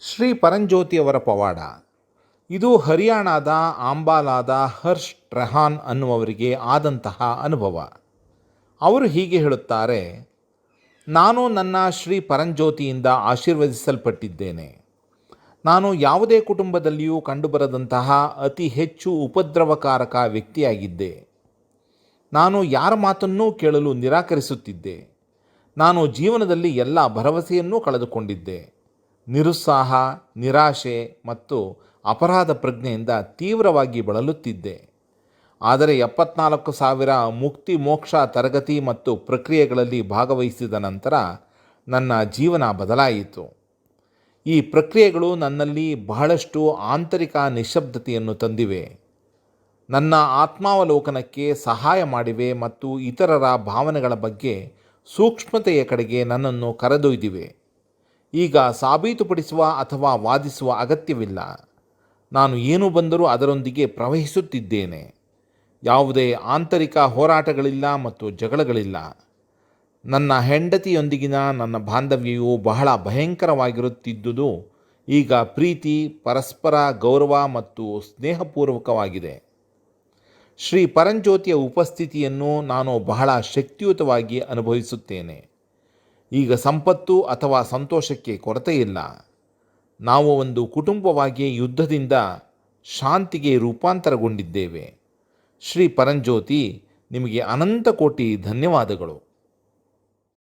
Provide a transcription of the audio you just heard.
ಶ್ರೀ ಪರಂಜ್ಯೋತಿಯವರ ಪವಾಡ. ಇದು ಹರಿಯಾಣದ ಆಂಬಾಲಾದ ಹರ್ಷ್ ಟ್ರೆಹಾನ್ ಅನ್ನುವವರಿಗೆ ಆದಂತಹ ಅನುಭವ. ಅವರು ಹೀಗೆ ಹೇಳುತ್ತಾರೆ, ನಾನು ನನ್ನ ಶ್ರೀ ಪರಂಜ್ಯೋತಿಯಿಂದ ಆಶೀರ್ವದಿಸಲ್ಪಟ್ಟಿದ್ದೇನೆ. ನಾನು ಯಾವುದೇ ಕುಟುಂಬದಲ್ಲಿಯೂ ಕಂಡುಬರದಂತಹ ಅತಿ ಹೆಚ್ಚು ಉಪದ್ರವಕಾರಕ ವ್ಯಕ್ತಿಯಾಗಿದ್ದೆ. ನಾನು ಯಾರ ಮಾತನ್ನೂ ಕೇಳಲು ನಿರಾಕರಿಸುತ್ತಿದ್ದೆ. ನಾನು ಜೀವನದಲ್ಲಿ ಎಲ್ಲ ಭರವಸೆಯನ್ನೂ ಕಳೆದುಕೊಂಡಿದ್ದೆ. ನಿರುತ್ಸಾಹ, ನಿರಾಶೆ ಮತ್ತು ಅಪರಾಧ ಪ್ರಜ್ಞೆಯಿಂದ ತೀವ್ರವಾಗಿ ಬಳಲುತ್ತಿದ್ದೆ. ಆದರೆ ಎಪ್ಪತ್ನಾಲ್ಕು ಸಾವಿರ ಮುಕ್ತಿ, ಮೋಕ್ಷ, ತರಗತಿ ಮತ್ತು ಪ್ರಕ್ರಿಯೆಗಳಲ್ಲಿ ಭಾಗವಹಿಸಿದ ನಂತರ ನನ್ನ ಜೀವನ ಬದಲಾಯಿತು. ಈ ಪ್ರಕ್ರಿಯೆಗಳು ನನ್ನಲ್ಲಿ ಬಹಳಷ್ಟು ಆಂತರಿಕ ನಿಶಬ್ದತೆಯನ್ನು ತಂದಿವೆ. ನನ್ನ ಆತ್ಮಾವಲೋಕನಕ್ಕೆ ಸಹಾಯ ಮಾಡಿವೆ ಮತ್ತು ಇತರರ ಭಾವನೆಗಳ ಬಗ್ಗೆ ಸೂಕ್ಷ್ಮತೆಯ ಕಡೆಗೆ ನನ್ನನ್ನು ಕರೆದೊಯ್ದಿವೆ. ಈಗ ಸಾಬೀತುಪಡಿಸುವ ಅಥವಾ ವಾದಿಸುವ ಅಗತ್ಯವಿಲ್ಲ. ನಾನು ಏನು ಬಂದರೂ ಅದರೊಂದಿಗೆ ಪ್ರವಹಿಸುತ್ತಿದ್ದೇನೆ. ಯಾವುದೇ ಆಂತರಿಕ ಹೋರಾಟಗಳಿಲ್ಲ ಮತ್ತು ಜಗಳಗಳಿಲ್ಲ. ನನ್ನ ಹೆಂಡತಿಯೊಂದಿಗಿನ ನನ್ನ ಬಾಂಧವ್ಯವು ಬಹಳ ಭಯಂಕರವಾಗಿರುತ್ತಿದ್ದುದು ಈಗ ಪ್ರೀತಿ, ಪರಸ್ಪರ ಗೌರವ ಮತ್ತು ಸ್ನೇಹಪೂರ್ವಕವಾಗಿದೆ. ಶ್ರೀ ಪರಂಜ್ಯೋತಿಯ ಉಪಸ್ಥಿತಿಯನ್ನು ನಾನು ಬಹಳ ಶಕ್ತಿಯುತವಾಗಿ ಅನುಭವಿಸುತ್ತೇನೆ. ಈಗ ಸಂಪತ್ತು ಅಥವಾ ಸಂತೋಷಕ್ಕೆ ಕೊರತೆಯಿಲ್ಲ ನಾವು ಒಂದು ಕುಟುಂಬವಾಗಿ ಯುದ್ಧದಿಂದ ಶಾಂತಿಗೆ ರೂಪಾಂತರಗೊಂಡಿದ್ದೇವೆ. ಶ್ರೀ ಪರಂಜ್ಯೋತಿ, ನಿಮಗೆ ಅನಂತ ಕೋಟಿ ಧನ್ಯವಾದಗಳು.